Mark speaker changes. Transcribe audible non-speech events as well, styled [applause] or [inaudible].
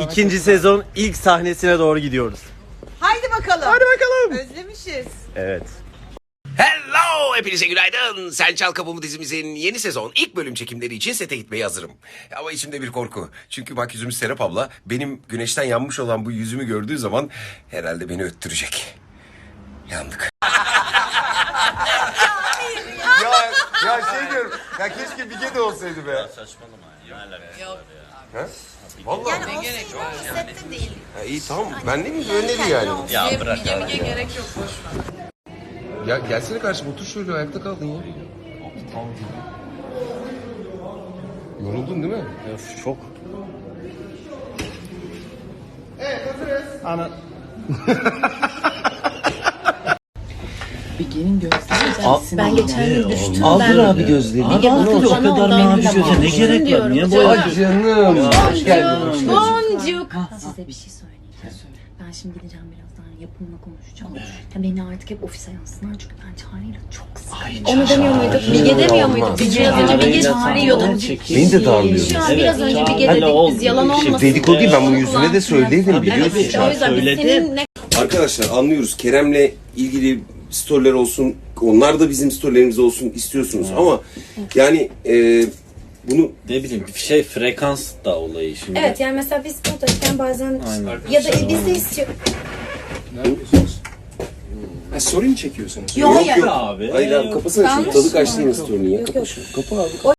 Speaker 1: ikinci sezon ilk sahnesine doğru gidiyoruz.
Speaker 2: Haydi bakalım.
Speaker 1: Hadi bakalım.
Speaker 2: Özlemişiz.
Speaker 1: Evet.
Speaker 3: Hello! Hepinize günaydın. Sen Çal Kapımı dizimizin yeni sezon ilk bölüm çekimleri için sete gitmeye hazırım. Ama içimde bir korku. Çünkü bak yüzümüz Serap abla benim güneşten yanmış olan bu yüzümü gördüğü zaman herhalde beni öttürecek. Yandık.
Speaker 4: ya ya şey diyorum. Ya keşke Bige de olsaydı be.
Speaker 2: Yani olsun ama sette değil.
Speaker 4: Ya iyi tamam. Ben ne bileyim öneri yani.
Speaker 2: Ya bırak abi. gerek yok.
Speaker 4: Ya gelsene karşıma otur şöyle ayakta kaldın ya. Yoruldun değil mi?
Speaker 1: Çok. [laughs]
Speaker 5: Bilge'nin gözleri
Speaker 1: Al-
Speaker 5: Ben geçen gün düştüm
Speaker 1: Aldır
Speaker 5: ben.
Speaker 1: abi gözlerini.
Speaker 5: Bilge
Speaker 1: Bana o kadar
Speaker 5: ondan
Speaker 1: mavi
Speaker 5: bir
Speaker 1: göze ne
Speaker 5: bakın
Speaker 1: gerek var? Niye boyadın?
Speaker 4: Ay canım. Hoş geldin. Hoş geldin.
Speaker 5: Boncuk. Size bir şey söyleyeyim. Ben şimdi gideceğim birazdan yapımla konuşacağım. Ya beni artık hep ofise yazsınlar çünkü ben Çağrı'yla çok sıkıldım. Onu demiyor muyduk? Bilge demiyor muyduk? Biz biraz önce Bilge çağırıyorduk.
Speaker 4: Beni de darlıyorsun.
Speaker 5: Şu an biraz önce Bilge
Speaker 1: Hala
Speaker 5: dedik biz yalan
Speaker 1: şey,
Speaker 5: olmasın.
Speaker 4: Dedikodu değil ben bunu yüzüne de söyledim biliyorsun.
Speaker 5: Evet, o yüzden biz senin ne
Speaker 6: Arkadaşlar anlıyoruz Kerem'le ilgili storyler olsun, onlar da bizim storylerimiz olsun istiyorsunuz ama yani e, bunu
Speaker 1: Ne bileyim şey frekans da olayı şimdi.
Speaker 7: Evet yani mesela biz buradayken bazen
Speaker 1: Aynen.
Speaker 7: ya da biz de istiyor.
Speaker 6: ha, story mi çekiyorsunuz?
Speaker 7: Yok,
Speaker 6: yok. yok.
Speaker 1: Abi.
Speaker 6: Hayır abi kapasana şunu tadı kaçtı yine story'ni ya. Kapa şunu. Kapa abi.